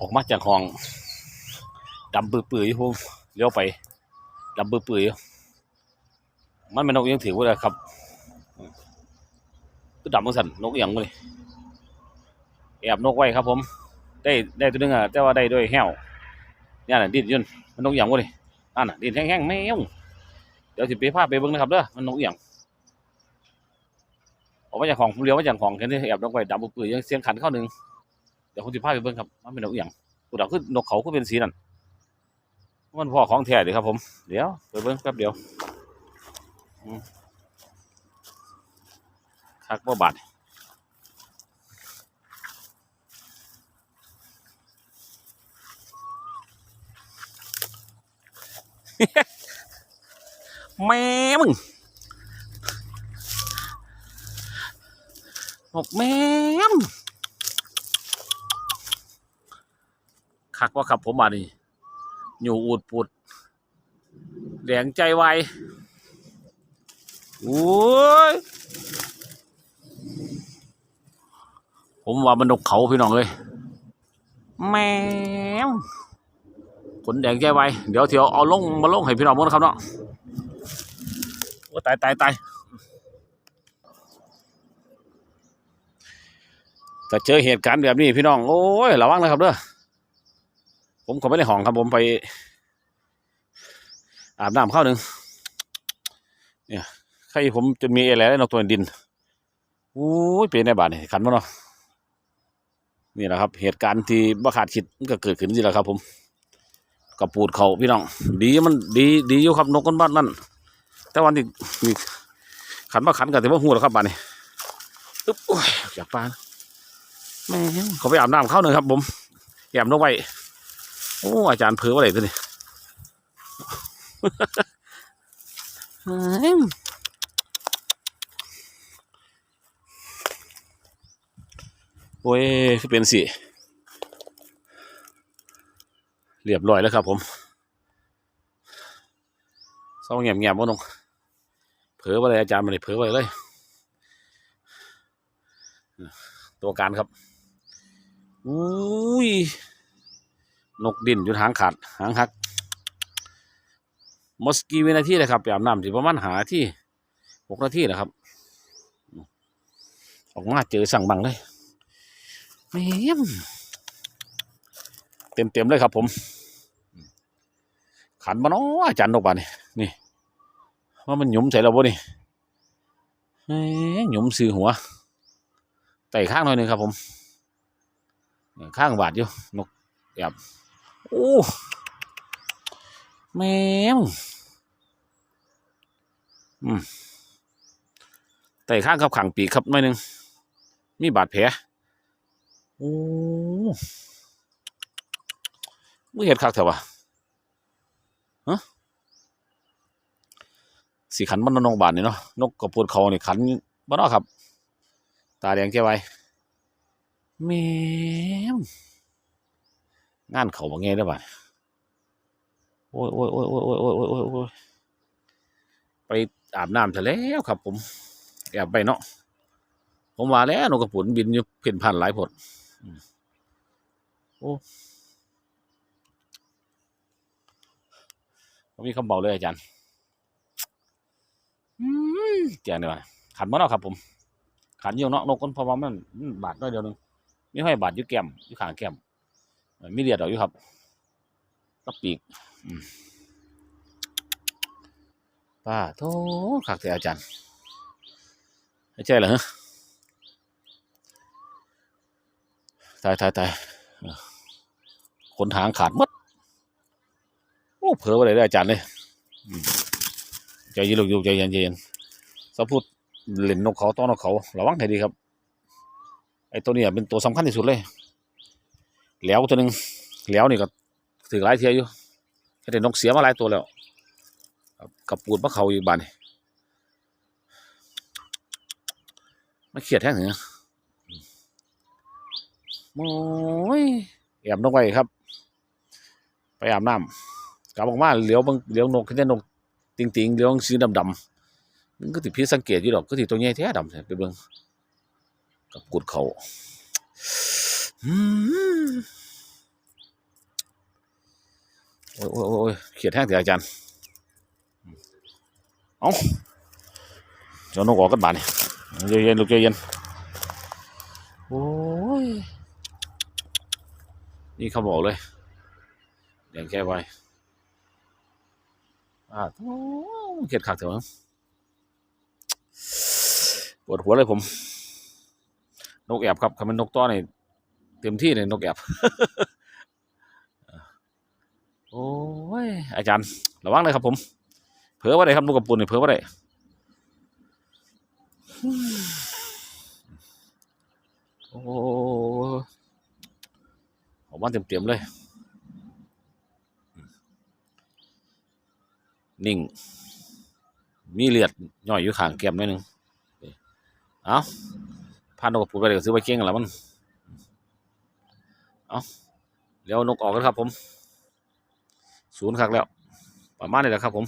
ออกมาจากห้องดำปื้อๆอยู่ผมเลี้ยวไปดำปื้อๆอยู่มันเป็นนกยังถือว่าอะไรครับก็ดำมันสั่นนกอหย่างเลยแอบนกไว้ครับ ผม ได้ได้ตัวหนึงอะแต่ว่าได้ด้วยแห้วเนี่ยน่ะดิ้นอยืนมันนกอหย่างวะนี่าน่ะดิ้นแห้งๆแมวเดี๋ยวสิไปพาไปเบิ่งนะครับเด้อมันนกอหย่างออกมาจากของผมเลี้ยวมาจากของเห็นที่แอบนกไว้ดำปื้อๆยังเสียงขันเข้าหนึ่ง ดี๋ยวผมสิพาไปเบิ่งครับ มันเป็นนกอย่างตัวดาวคือนกเขาก็เป็นสีนั่นมันพ่อของแท้เลยครับผม เดี๋ยวไปเบิ้งแป๊บเดียวคักบ่บาดแม่มึงนกแม่ม คักว่าครับผมมานี่อยู่อูดปุดแดงใจไวโอ้ยผมว่ามันนกเขาพี่น้องเลยแมวขนแดงใจไวเดี๋ยวเที่ยวเอาลงมาลงให้พี่น้องหมดนะครับเนาะโอ้ตายตายตายแต่เจอเหตุการณ์แบบนี้พี่น้อง โอ้ยระวังนะครับเด้อ ผมก็ไม่ได้ห้องครับผมไปอาบน้ำเข้าหนึ่งเนี่ยใครผมจนมีอะไรแล้วนกตัวดินอู้ยเป็นในบาทนี่ขันมาเนาะนี่แหละครับ เหตุการณ์ที่บ่ขาดคิดมันก็เกิดขึ้นนี่แหละครับ ผมกระปูดเขาพี่น้อง ดีมันดีดีอยู่ครับนกคนบ้านนั่นแต่วันนี้นี่ขันมาขันกันแต่ว่าหูแล้วครับบาทนี่อึ๊บโอ้ยอยากปานแม่เขาไปอาบน้ำเข้าหนึ่งครับ ผมแอบนกไว้ โอ้อาจารย์เผือว่าอะไรตัวนี้โอ้ยคือเป็นสิเรียบร้อยแล้วครับผมเศร้าเงียบเงียบๆบ่น้องเผลอว่าอะไรอาจารย์มาเลยเผลอไปเลย ตัวการครับ อุ้ย นกดินอยู่หางขาดหางหักมอสกีวินาทีเลยครับไปอาบน้ำสิประมาณหาที่หกนาทีนะครับ ออกมาเจอสั่งบังเลยแม่มเต็มเต็มเลยครับ ผม ขันมาเนาะอาจารย์นกบานนี่นี่ว่ามันหยุมใส่เราบ่นี่หยุมซื้อหัวไต่ข้างหน่อยหนึ่งครับ ผม ข้างบาดอยู่นกแอบ โอ้แมวอืมแต่ข้างกับขังปีกครับหน่อยหนึ่งมีบาดแผลโอ้ไม่เห็นคักเถอะวะฮะสีขันมันนกบาดนี่เนาะนกกระพูดเขานี่ขันบ้านเนาะครับ ตาแดงแค่ไว้แมว งานเขาบ่ไงได้อบ่ะโอ้ยโอ้ยโอ้ยโอ้ยโอ้ยโอ้ยโอ้ยโอ้ยอยไปอาบน้ำซะแล้วครับ ผมแอบไปเนาะผมว่าแล้วนกกระปุนบินอยู่เพ่นพันหลายผลโอ้ผมมีคำเบาเลยอาจารย์อืมแจงเลยวขันมาเนาะครับ ผม ขันอยู่เนาะนกคนพราะว่ามันบาดน้อยเดียวหนึงไมีห้อยบาดยู่แก้มยู่ขางแก้ม มีเดียดอกอยู่ครับกับปีกป้าโทขักแต่อาจารย์ไม่ใช่เหรอฮะตายตายตายขนหางขาดหมดโอ้เผลอไปเลยเด้อาจารย์เลยใจเย็นลูกอยู่ใจเย็นใจเย็นสะพูดเล่นนกเขาต้อนนกเขาระวังให้ดีครับ ไอ้ตัวนี้เป็นตัวสำคัญที่สุดเลย แล้วตัวหนึ่งแล้วนี่ก็ถือหลายเทียอยู่เห็นแต่นกเสียมาหลายตัวแล้วกับปูดมะเขาอยู่บ้านนี่ม่เครียดแท้เหรอโอ้ยแอบนกไว้ครับ ไปอาบน้ำกลับออกมาเหลียวบางเหลียวนกขึ้นแต่นกติงติงๆเหลียวสีดำดำๆมันก็ติดพิษสังเกตอยู่ดอกก็ติดตัวใหญ่แท้ดำไปเบิ่งกับกุดเขาอืม โอ้ยโอ้ยโอ้ยเขียดแห้งเถอะอาจารย์เอาเจ้านกออกกันบานนี่เย็นๆลูกเย็นโอ้ยนี่เขาบอกเลยแดงแก้ไว้อ่าเขียดขักเถอะมั้งปวดหัวเลยผม นกแอบครับคำเป็นนกต้อนี่เต็มที่เลยนกแอบ โอ้ย อาจารย์ ระวังเลยครับผม เผลอว่าไดครับนกกระปุนนี่เผลอว่าไดโอ้ผมว่าเต็มๆเลย นิ่ง มีเลือดย่อยอยู่ข้างแก้มหนิดนึง เอาพานกกระปุนไปเลยก็ซื้อไปเก่งแล้วมัน เอาเดี๋ยวนกออกกันครับผม ศูนย์คักแล้ว ประมาณนี้แหละครับผม